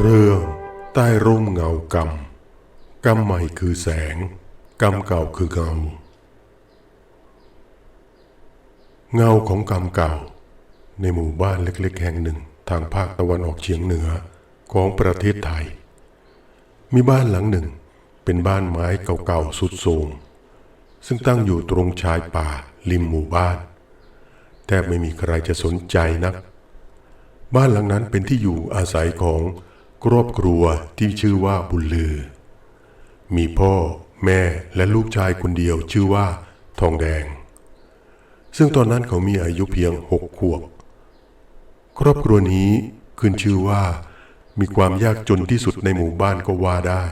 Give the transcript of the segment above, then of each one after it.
เรื่องใต้ร่มเงากรรม กรรมใหม่คือแสง กรรมเก่าคือเงา เงาของกรรมเก่า ในหมู่บ้านเล็ก ๆ แห่งหนึ่งทางภาคตะวันออกเฉียงเหนือของประเทศไทย มีบ้านหลังหนึ่งเป็นบ้านไม้เก่าๆสุดโทรมซึ่งตั้งอยู่ตรงชายป่าริมหมู่บ้านแทบไม่มีใครจะสนใจนัก บ้านหลังนั้นเป็นที่อยู่อาศัยของ ครอบครัวที่ชื่อว่าบุญลือ มีพ่อแม่และลูกชายคนเดียวชื่อว่าทองแดง ซึ่งตอนนั้นเขามีอายุเพียงหกขวบ ครอบครัวนี้ขึ้นชื่อว่า มีความยากจนที่สุดในหมู่บ้านก็ว่าได้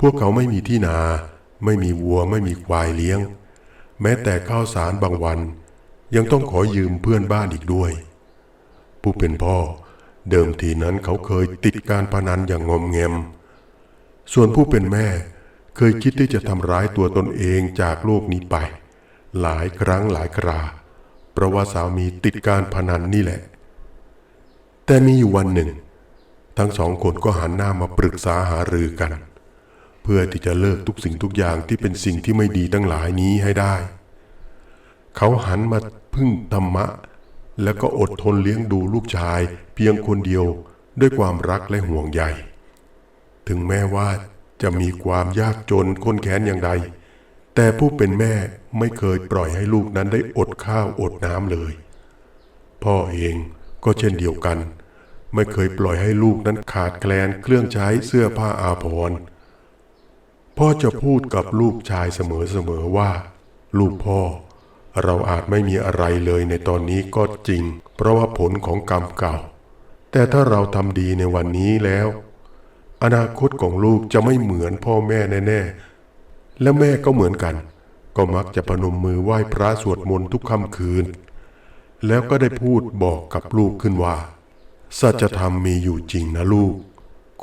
พวกเขาไม่มีที่นา ไม่มีวัวไม่มีควายเลี้ยง แม้แต่ข้าวสารบางวัน ยังต้องขอยืมเพื่อนบ้านอีกด้วย ผู้เป็นพ่อ เดิมทีนั้นเขาเคยติดการพนันอย่างงอมแงม ส่วนผู้เป็นแม่เคยคิดที่จะทำร้ายตัวตนเองจากโลกนี้ไป หลายครั้งหลายคราเพราะว่าสามีติดการพนันนี่แหละ แต่มีอยู่วันหนึ่ง ทั้งสองคนก็หันหน้ามาปรึกษาหารือกัน เพื่อที่จะเลิกทุกสิ่งทุกอย่างที่เป็นสิ่งที่ไม่ดีทั้งหลายนี้ให้ได้ เขาหันมาพึ่งธรรมะ แล้วก็อดทนเลี้ยงดูลูกชาย เพียงคนเดียวด้วยความรักและห่วงใย ถึงแม้ว่าจะมีความยากจนค้นแค้นอย่างใด แต่ผู้เป็นแม่ไม่เคยปล่อยให้ลูกนั้นได้อดข้าวอดน้ำเลย พ่อเองก็เช่นเดียวกัน ไม่เคยปล่อยให้ลูกนั้นขาดแคลนเครื่องใช้เสื้อผ้าอาภรณ์พ่อจะพูดกับลูกชายเสมอๆว่า ลูกพ่อ เราอาจไม่มีอะไรเลยในตอนนี้ก็จริง เพราะว่าผลของกรรมเก่า แต่ถ้าเราทำดีในวันนี้แล้ว อนาคตของลูกจะไม่เหมือนพ่อแม่แน่ๆ และแม่ก็เหมือนกัน ก็มักจะพนมมือไหว้พระสวดมนต์ทุกค่ำคืน แล้วก็ได้พูดบอกกับลูกขึ้นว่า สัจธรรมมีอยู่จริงนะลูก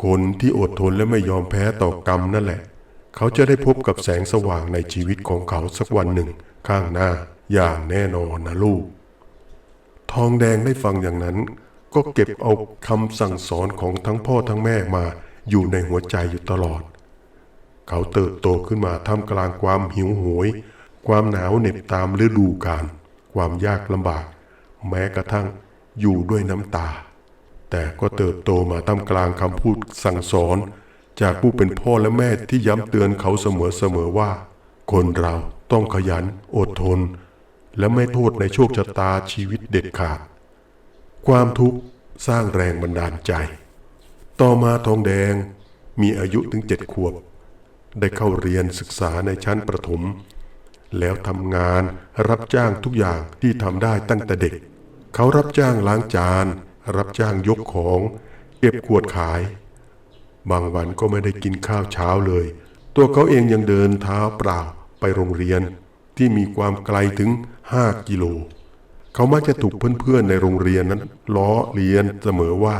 คนที่อดทนและไม่ยอมแพ้ต่อกรรมนั่นแหละ เขาจะได้พบกับแสงสว่างในชีวิตของเขาสักวันหนึ่งข้างหน้า อย่างแน่นอนนะลูก ทองแดงได้ฟังอย่างนั้น ก็เก็บเอาคำสั่งสอนของทั้งพ่อทั้งแม่มาอยู่ในหัวใจอยู่ตลอด เขาเติบโตขึ้นมาท่ามกลางความหิวโหยความหนาวเหน็บตามฤดูกาลความยากลำบาก แม้กระทั่งอยู่ด้วยน้ำตา แต่ก็เติบโตมาท่ามกลางคำพูดสั่งสอน จากผู้เป็นพ่อและแม่ที่ย้ำเตือนเขาเสมอๆว่า คนเราต้องขยันอดทน และไม่โทษในโชคชะตาชีวิตเด็ดขาด ความทุกข์สร้างแรงบันดาลใจ ต่อมาทองแดงมีอายุถึงเจ็ดขวบ ได้เข้าเรียนศึกษาในชั้นประถม แล้วทำงานรับจ้างทุกอย่างที่ทำได้ตั้งแต่เด็ก เขารับจ้างล้างจาน รับจ้างยกของ เก็บขวดขาย บางวันก็ไม่ได้กินข้าวเช้าเลย ตัวเขาเองยังเดินเท้าเปล่าไปโรงเรียน ที่มีความไกลถึง 5 กิโล เขามักจะถูกเพื่อนๆในโรงเรียนนั้นล้อเลียนเสมอว่า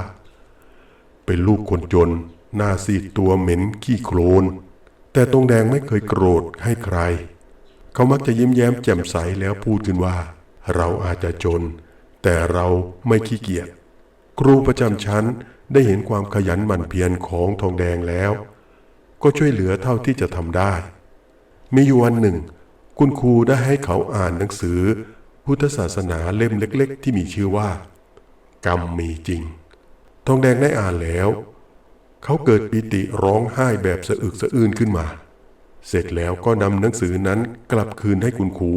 เป็นลูกคนจน หน้าซีดตัวเหม็นขี้โคลน แต่ตรงแดงไม่เคยโกรธให้ใคร เขามักจะยิ้มแย้มแจ่มใสแล้วพูดขึ้นว่า เราอาจจะจน แต่เราไม่ขี้เกียจครูประจำชั้นได้เห็นความขยันหมั่นเพียรของทองแดงแล้ว ก็ช่วยเหลือเท่าที่จะทำได้ มีอยู่วันหนึ่ง คุณครูได้ให้เขาอ่านหนังสือ พุทธศาสนาเล่มเล็ก ๆ ที่มีชื่อว่า กรรมมีจริง ทองแดงได้อ่านแล้ว เขาเกิดปิติร้องไห้แบบสะอึกสะอื้นขึ้นมา เสร็จแล้วก็นำหนังสือนั้นกลับคืนให้คุณครู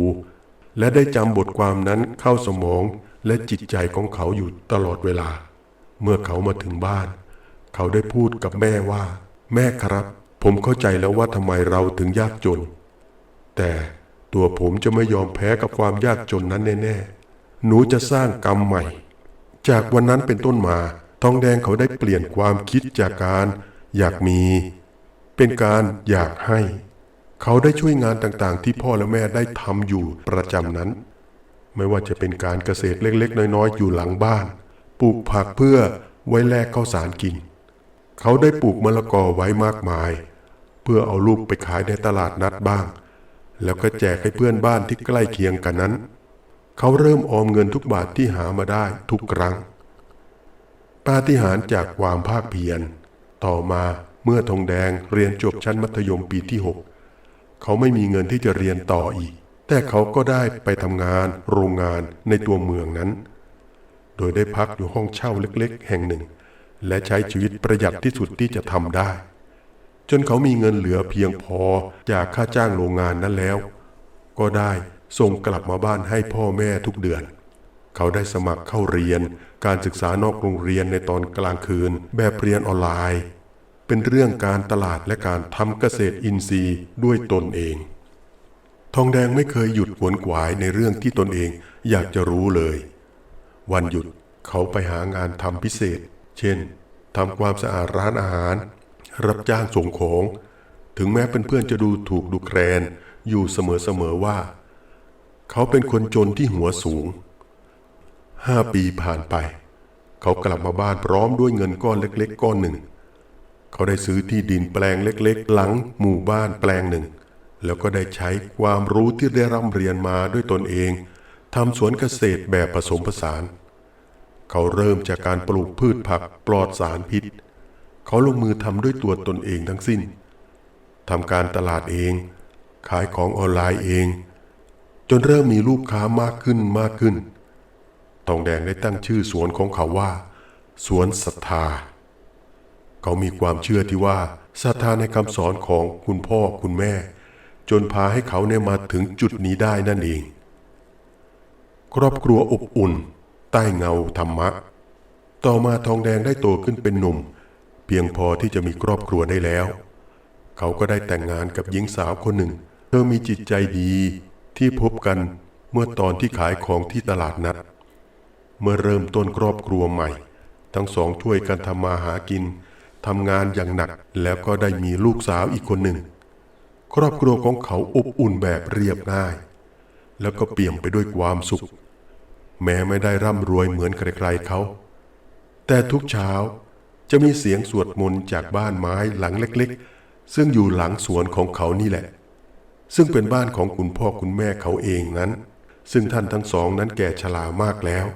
และได้จำบทความนั้นเข้าสมองและจิตใจของเขาอยู่ตลอดเวลา เมื่อเขามาถึงบ้าน เขาได้พูดกับแม่ว่า แม่ครับ ผมเข้าใจแล้วว่าทำไมเราถึงยากจน แต่ ตัวผมจะไม่ยอมแพ้กับความยากจนนั้นแน่ๆ หนูจะสร้างกรรมใหม่ จากวันนั้นเป็นต้นมา ทองแดงเขาได้เปลี่ยนความคิดจากการอยากมี เป็นการอยากให้ เขาได้ช่วยงานต่างๆ ที่พ่อและแม่ได้ทำอยู่ประจำนั้น ไม่ว่าจะเป็นการเกษตรเล็กๆ น้อยๆ อยู่หลังบ้าน ปลูกผักเพื่อไว้แลกข้าวสารกิน เขาได้ปลูกมะละกอไว้มากมาย เพื่อเอาลูกไปขายในตลาดนัดบ้าง แล้วก็แจกให้เพื่อนบ้านที่ใกล้เคียงกันนั้น เขาเริ่มออมเงินทุกบาทที่หามาได้ทุกครั้ง ปาฏิหาริย์จากความภาคเพียร ต่อมาเมื่อทองแดงเรียนจบชั้นมัธยมปีที่ 6 เขาไม่มีเงินที่จะเรียนต่ออีก แต่เขาก็ได้ไปทำงานโรงงานในตัวเมืองนั้น โดยได้พักอยู่ห้องเช่าเล็ก ๆ แห่งหนึ่ง และใช้ชีวิตประหยัดที่สุดที่จะทำได้ จนเขามีเงินเหลือเพียงพอจากค่าจ้างโรงงานนั้นแล้ว ก็ได้ส่งกลับมาบ้านให้พ่อแม่ทุกเดือน เขาได้สมัครเข้าเรียนการศึกษานอกโรงเรียนในตอนกลางคืน แบบเรียนออนไลน์ เป็นเรื่องการตลาดและการทำเกษตรอินทรีย์ด้วยตนเอง ทองแดงไม่เคยหยุดขวนขวายในเรื่องที่ตนเองอยากจะรู้เลย วันหยุดเขาไปหางานทำพิเศษ เช่นทำความสะอาดร้านอาหาร รับจ้างส่งของ ถึงแม้เป็นเพื่อนจะดูถูกดูแคลนอยู่เสมอๆว่า เขาเป็นคนจนที่หัวสูงห้าปีผ่านไป เขากลับมาบ้านพร้อมด้วยเงินก้อนเล็ก ๆ ก้อนหนึ่ง เขาได้ซื้อที่ดินแปลงเล็ก ๆ หลังหมู่บ้านแปลงหนึ่ง แล้วก็ได้ใช้ความรู้ที่ได้ร่ำเรียนมาด้วยตนเองทำสวนเกษตรแบบผสมผสาน เขาเริ่มจากการปลูกพืชผักปลอดสารพิษ เขาลงมือทำด้วยตัวตนเองทั้งสิ้นทำการตลาดเอง ขายของออนไลน์เอง จนเริ่มมีลูกค้ามากขึ้นมากขึ้น ทองแดงได้ตั้งชื่อสวนของเขาว่า สวนศรัทธา เขามีความเชื่อที่ว่าศรัทธาในคำสอนของคุณพ่อคุณแม่ จนพาให้เขาเนี่ยมาถึงจุดนี้ได้นั่นเอง ครอบครัวอบอุ่น ใต้เงาธรรมะ ต่อมาทองแดงได้โตขึ้นเป็นหนุ่ม พียงพอที่จะมีครอบครัวได้แล้ว เขาก็ได้แต่งงานกับหญิงสาวคนหนึ่ง เธอมีจิตใจดีที่พบกันเมื่อตอนที่ขายของที่ตลาดนัด เมื่อเริ่มต้นครอบครัวใหม่ ทั้งสองช่วยกันทำมาหากินทำงานอย่างหนักแล้วก็ได้มีลูกสาวอีกคนหนึ่ง ครอบครัวของเขาอบอุ่นแบบเรียบง่าย แล้วก็เปี่ยมไปด้วยความสุข แม้ไม่ได้ร่ำรวยเหมือนใครๆเขา แต่ทุกเช้า จะมีเสียงสวดมนต์จากบ้านไม้หลังเล็กๆ ซึ่งอยู่หลังสวนของเขานี่แหละ ซึ่งเป็นบ้านของคุณพ่อคุณแม่เขาเองนั้น ซึ่งท่านทั้งสองนั้นแก่ชรามากแล้ว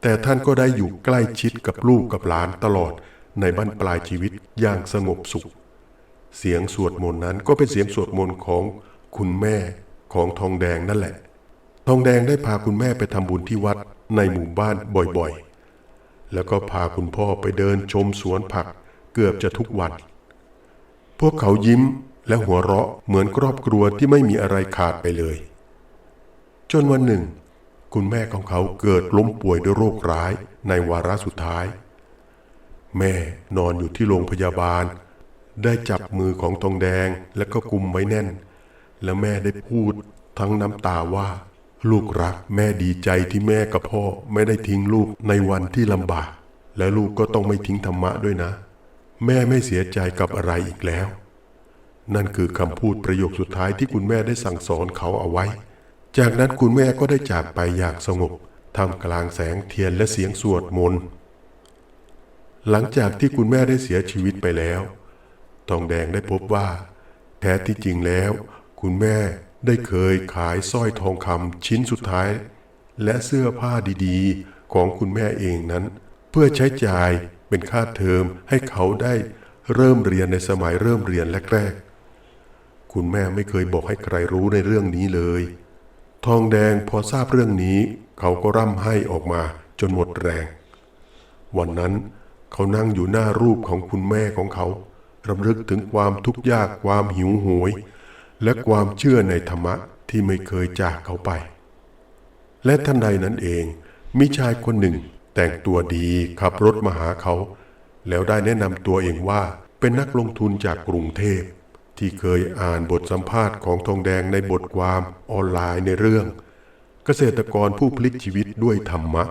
แต่ท่านก็ได้อยู่ใกล้ชิดกับลูกกับหลานตลอดในบ้านปลายชีวิตอย่างสงบสุข เสียงสวดมนต์นั้นก็เป็นเสียงสวดมนต์ของคุณแม่ของทองแดงนั่นแหละ ทองแดงได้พาคุณแม่ไปทำบุญที่วัดในหมู่บ้านบ่อยๆ แล้วก็พาคุณพ่อไปเดินชมสวนผักเกือบจะทุกวัน พวกเขายิ้มและหัวเราะเหมือนครอบครัวที่ไม่มีอะไรขาดไปเลย จนวันหนึ่ง คุณแม่ของเขาเกิดล้มป่วยด้วยโรคร้ายในวาระสุดท้าย แม่นอนอยู่ที่โรงพยาบาล ได้จับมือของทองแดงและก็กุมไว้แน่น และแม่ได้พูดทั้งน้ำตาว่า ลูกรักแม่ดีใจที่แม่กับพ่อไม่ได้ทิ้งลูกในวันที่ลำบาก และลูกก็ต้องไม่ทิ้งธรรมะด้วยนะ แม่ไม่เสียใจกับอะไรอีกแล้ว นั่นคือคำพูดประโยคสุดท้ายที่คุณแม่ได้สั่งสอนเขาเอาไว้ จากนั้นคุณแม่ก็ได้จากไปอย่างสงบท่ามกลางแสงเทียนและเสียงสวดมนต์หลังจากที่คุณแม่ได้เสียชีวิตไปแล้ว ทองแดงได้พบว่า แท้ที่จริงแล้ว คุณแม่ ได้เคยขายสร้อยทองคำชิ้นสุดท้าย และเสื้อผ้าดีๆ ของคุณแม่เองนั้น เพื่อใช้จ่ายเป็นค่าเทอมให้เขาได้เริ่มเรียนในสมัยเริ่มเรียนแรกๆ คุณแม่ไม่เคยบอกให้ใครรู้ในเรื่องนี้เลย ทองแดงพอทราบเรื่องนี้ เขาก็ร่ำไห้ออกมาจนหมดแรง วันนั้นเขานั่งอยู่หน้ารูปของคุณแม่ของเขารำลึกถึงความทุกข์ยากความหิวโหย และความเชื่อในธรรมะที่ไม่เคยจากเขาไป และทันใดนั้นเอง มีชายคนหนึ่งแต่งตัวดีขับรถมาหาเขา แล้วได้แนะนำตัวเองว่าเป็นนักลงทุนจากกรุงเทพ ที่เคยอ่านบทสัมภาษณ์ของทองแดงในบทความออนไลน์ในเรื่อง เกษตรกรผู้พลิกชีวิตด้วยธรรมะ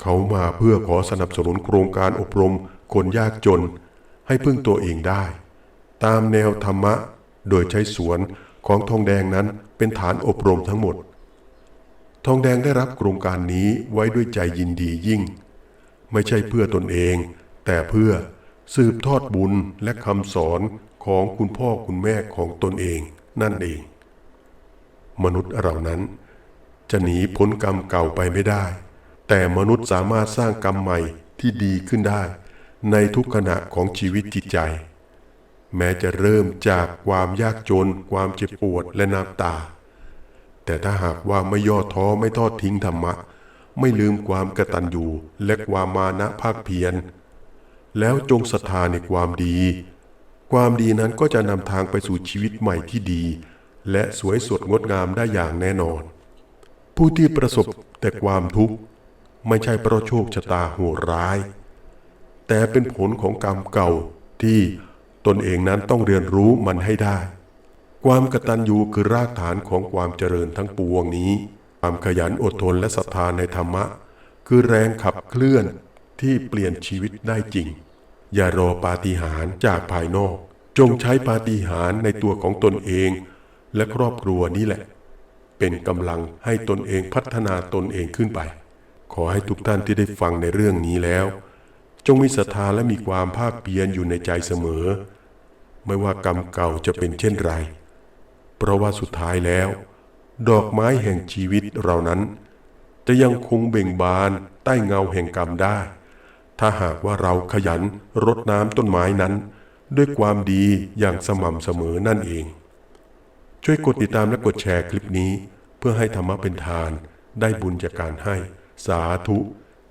เขามาเพื่อขอสนับสนุนโครงการอบรมคนยากจน ให้พึ่งตัวเองได้ ตามแนวธรรมะ โดยใช้สวนของทองแดงนั้นเป็นฐานอบรมทั้งหมด ทองแดงได้รับโครงการนี้ไว้ด้วยใจยินดียิ่ง ไม่ใช่เพื่อตนเอง แต่เพื่อสืบทอดบุญและคำสอนของคุณพ่อคุณแม่ของตนเองนั่นเอง มนุษย์เรานั้น จะหนีพ้นกรรมเก่าไปไม่ได้ แต่มนุษย์สามารถสร้างกรรมใหม่ที่ดีขึ้นได้ ในทุกขณะของชีวิตจิตใจ แม้จะเริ่มจากความยากจน ความเจ็บปวดและน้ำตา แต่ถ้าหากว่าไม่ย่อท้อไม่ทอดทิ้งธรรมะ ไม่ลืมความกตัญญูและความมานะภาคเพียร แล้วจงศรัทธาในความดี ความดีนั้นก็จะนำทางไปสู่ชีวิตใหม่ที่ดี และสวยสดงดงามได้อย่างแน่นอน ผู้ที่ประสบแต่ความทุกข์ไม่ใช่เพราะโชคชะตาโหดร้าย แต่เป็นผลของกรรมเก่าที่ ตนเองนั้นต้องเรียนรู้มันให้ได้ ความกตัญญูคือรากฐานของความเจริญทั้งปวงนี้ ความขยันอดทนและศรัทธาในธรรมะ คือแรงขับเคลื่อนที่เปลี่ยนชีวิตได้จริง อย่ารอปาฏิหาริย์จากภายนอก จงใช้ปาฏิหาริย์ในตัวของตนเอง และครอบครัวนี้แหละ เป็นกำลังให้ตนเองพัฒนาตนเองขึ้นไป ขอให้ทุกท่านที่ได้ฟังในเรื่องนี้แล้ว จงมีศรัทธาและมีความภาคเพียรอยู่ในใจเสมอ ไม่ว่ากรรมเก่าจะเป็นเช่นไร เพราะว่าสุดท้ายแล้ว ดอกไม้แห่งชีวิตเรานั้น จะยังคงเบ่งบานใต้เงาแห่งกรรมได้ ถ้าหากว่าเราขยันรดน้ำต้นไม้นั้น ด้วยความดีอย่างสม่ำเสมอนั่นเอง ช่วยกดติดตามและกดแชร์คลิปนี้ เพื่อให้ธรรมะเป็นทาน ได้บุญจากการให้ สาธุ